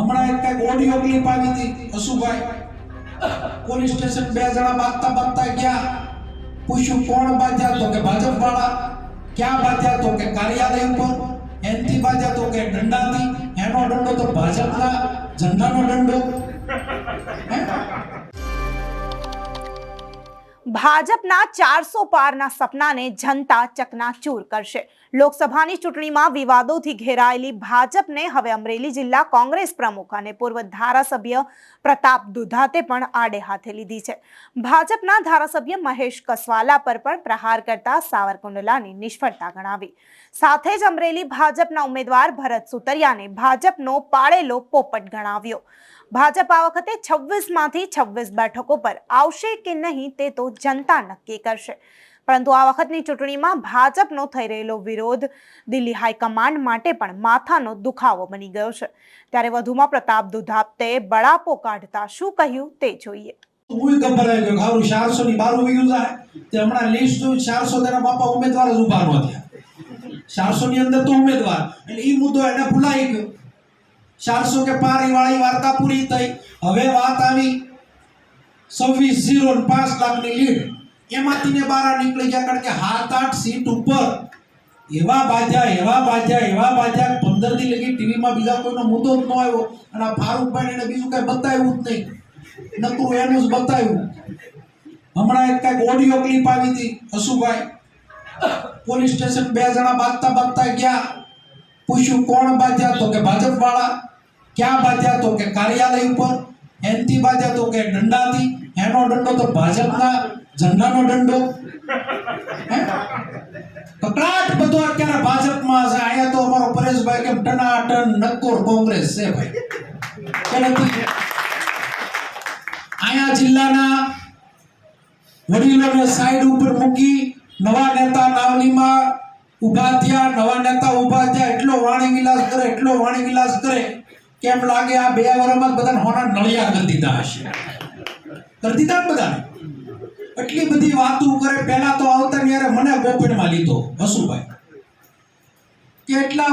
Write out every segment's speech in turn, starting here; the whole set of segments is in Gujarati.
હમણાં એક કંઈક ઓડિયો ક્લિપ આવી હતી, અશુભાઈ. પોલીસ સ્ટેશન બે જણા બાગતા બાગતા ગયા. પૂછ્યું, કોણ બાંધ્યા તો કે ભાજપ વાળા ક્યાં બાંધ્યા તો કે કાર્યાલય ઉપર? એનથી બાંધ્યા તો કે દંડાથી? એનો દંડો તો ભાજપના ઝંડાનો દંડો? ભાજપના ચારસો પારના સપનાને જનતા ચકનાચૂર કરશે. લોકસભાની ચૂંટણીમાં વિવાદોથી ઘેરાયેલી ભાજપને હવે અમરેલી જિલ્લા કોંગ્રેસ પ્રમુખ અને પૂર્વ ધારાસભ્ય પ્રતાપ દુધાતે પણ આડે હાથે લીધી છે. ભાજપના ધારાસભ્ય મહેશ કસવાલા પર પણ પ્રહાર કરતા સાવરકુંડલાની નિષ્ફળતા ગણાવી. સાથે જ અમરેલી ભાજપના ઉમેદવાર ભરત સુતરિયાને ભાજપનો પાળેલો પોપટ ગણાવ્યો. ભાજપ આ વખતે છવ્વીસમાંથી છવ્વીસ બેઠકો પર આવશે કે નહીં તે તો જનતા નક્કી કરશે. પરંતુ આ વખતની ચૂંટણીમાં ભાજપનો થઈ રહેલો વિરોધ દિલ્હી હાઈકમાન્ડ માટે પણ માથાનો દુખાવો બની ગયો છે. ત્યારે વધુમાં પ્રતાપ દુધાપતે બળાપો કાઢતા શું કહ્યું તે જોઈએ. ઉમેદવાર એટલે એ મુદ્દો એને ભૂલાઈ ગયો. ચારસો કે પારીવાળી વાળી વાર્તા પૂરી થઈ. હવે વાત આવી છવ્વીસ ઝીરો પાંચ લાખની લીડ. એમાંથી ને બારા નીકળી ગયા કારણ કે હાથ આઠ સીટ ઉપર એવા બાજા એવા બાજા એવા બાજા પંદર દી લગી ટીવીમાં બીજા કોઈનો મુદ્દો જ ન આવ્યો. અને આ ફારૂકભાઈ એને બીજું કઈ બતાવ્યું જ નહીં. નકરું એનું જ બતાવ્યું. હમણાં એક કંઈક ઓડિયો ક્લિપ આવી હતી હસુભાઈ. પોલીસ સ્ટેશન બે જણા બાગતા બાગતા ગયા. પૂછ્યું કોણ બાજ્યા તો કે ભાજપ વાળા ક્યાં બાજ્યા તો કે કાર્યાલય ઉપર, એનથી બાંધ્યા તો કે દંડાથી, એનો દંડો તો ભાજપના ઝંડાનો દંડો. કકડાટ બધો અત્યારે ભાજપમાં છે. અહીંયા તો અમારો પરેશભાઈ કેમ ટનાટન નક્કોર કોંગ્રેસ છે ભાઈ. કે નથી અહીંયા જિલ્લાના વડીલોને સાઈડ ઉપર મૂકી નવા નેતા નાવલીમાં ઊભા થયા, નવા નેતા ઊભા થયા, એટલો વાણી વિલાસ કરે, એટલો વાણી વિલાસ કરે. કેમ લાગે આ બે વર્ષમાં જ બધાને હોના નળિયા કરી દીધા હશે? કરી દીધા બધાને? એટલી બધી વાતો કરે, પહેલા તો આવતા ત્યારે યારે મને ગોપીણમાં લીધો વસુભાઈ કે એટલા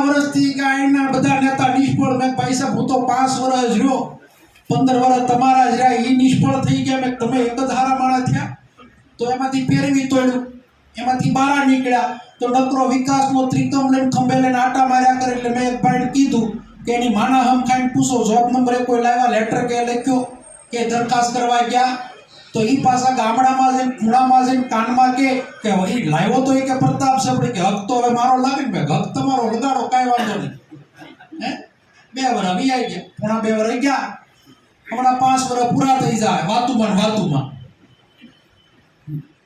કે અહીંના બધા નેતા નિષ્ફળ, મેં પૈસા હું તો પાંચ વર્ષ રહ્યો. પંદર વર્ષ તમારા જ રહ્યા એ નિષ્ફળ થઈ ગયા, મેં તમે એક જ હારા માણા થયા. તો એમાંથી ફેરવી તોડ્યું. એમાંથી બહાર નીકળ્યા. તો નકરો વિકાસનો ત્રિકમ લઈને ખંભે લઈને આટા માર્યા કરે, એટલે મેં એક ભાઈ કીધું કે એની માના હમ ખાઈને પૂછો જોબ નંબરે કોઈ લાવ્યા લેટર કે લખ્યો, કે દરખાસ્ત કરવા ગયા, તો એ પાછા ગામડામાં જઈને, ખૂણામાં જઈને, કાનમાં કે કે એ લાવ્યો તો એ કે પ્રતાપ છે આપણે કે, હક તો હવે મારો લાગે ને હક તમારો લગાડો કાંઈ વાંધો નહીં. હે? બે વર્ષ આવી ગયા, પૂણા બે વર્ષ ગયા, હમણાં પાંચ વર્ષ પૂરા થઈ જાય, વાતુમાં વાતુમાં.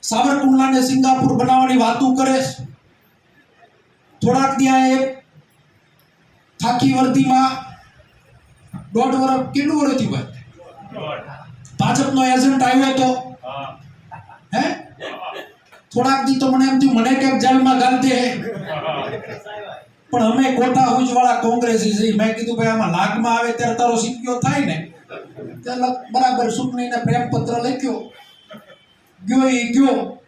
સાવરકુંડલાને સિંગાપુર બનાવવાની વાતું કરે. થોડાક ત્યાં એક ખાકી વર્દીમાં દોઢ વર્ષ કેટલું વર્ષ થયું ભાઈ? ભાજપનો એજન્ટ આવ્યો તો? હે? થોડાક દી તો મને એમ થયું, મને કેમ જેલમાં ગાલ દે પણ અમે કોટા હુંજ વાળા કોંગ્રેસી છે મેં કીધું, ભાઈ, આમાં લાગમાં આવે ત્યારે તારો સિક્યો થાય ને. ત્યારે બરાબર ચૂંટણીને પ્રેમ પત્ર લખ્યો. ગયો એ ગયો.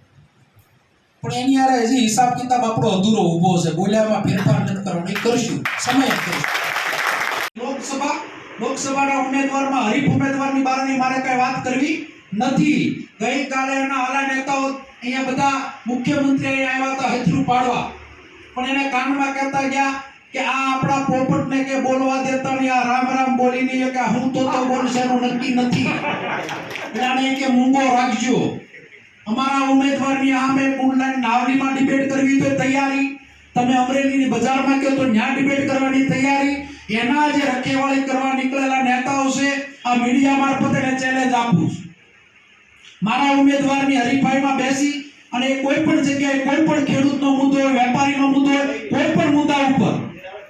પણ એની આરે હજી હિસાબ કિતાબ આપણો અધૂરો ઊભો છે. બોલ્યામાં ફેરફાર નથી કરવાનો એ કરશું. સમય કરશું. લોકસભા, લોકસભાના ઉમેદવારમાં હરીફ ઉમેદવારની બારની મારે કઈ વાત કરવી નથી. ગઈકાલે એના આલા નેતાઓ અહીંયા બધા મુખ્યમંત્રી આવ્યા હતા હેથરું પાડવા. પણ એને કાનમાં કહેતા ગયા કે આ આપણા પોપટને કે બોલવા દેતા નહીં આ રામ રામ બોલી નહીં કે હું તો તો બોલશે નક્કી નથી. એટલે કે મૂંગો રાખજો. અમારા ઉમેદવારની આમે ઓનલાઈન નાવડીમાં ડિબેટ કરવી તો તૈયારી. તમે અમરેલીની બજારમાં કહો તો ન્યા ડિબેટ કરવાની તૈયારી. એના જે રખેવાળી કરવા નીકળેલા નેતાઓ છે, આ મીડિયા મારફતે એને ચેલેન્જ આપું છું. મારા ઉમેદવારની હરીફાઈમાં બેસી અને કોઈ પણ જગ્યાએ કોઈ પણ ખેડૂતનો મુદ્દો હોય, વેપારીનો મુદ્દો હોય, કોઈ પણ મુદ્દા ઉપર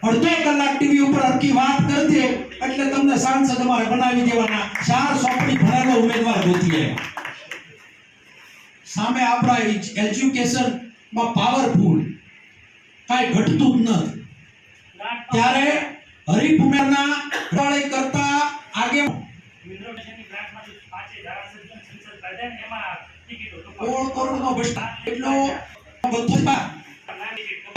અડધો કલાક ટીવી ઉપર હરકી વાત કરી એટલે તમને સાંસદ અમારે બનાવી દેવાના. ચાર સોંપણી ભણેલો ઉમેદવાર ગોતી આવ્યા સામે આપણા એજ્યુકેશનમાં પાવરફુલ કાંઈ ઘટતું જ નથી. ત્યારે હરીફ ઉમેરના કરતા આગે સોળ કરોડનો એટલો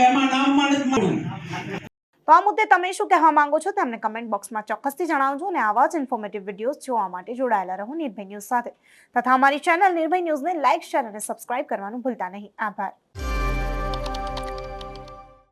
એમાં નામમાં જ મળ્યું. તો આ મુદ્દે તમે શું કહેવા માંગો છો તેમને કમેન્ટ બોક્સમાં ચોક્કસથી જણાવજો અને આવા જ ઇન્ફોર્મેટિવ વિડીયોઝ જોવા માટે જોડાયેલા રહો નિર્ભય ન્યૂઝ સાથે. તથા અમારી ચેનલ નિર્ભય ન્યૂઝને લાઇક શેર અને સબસ્ક્રાઇબ કરવાનું ભૂલતા નહીં. આભાર.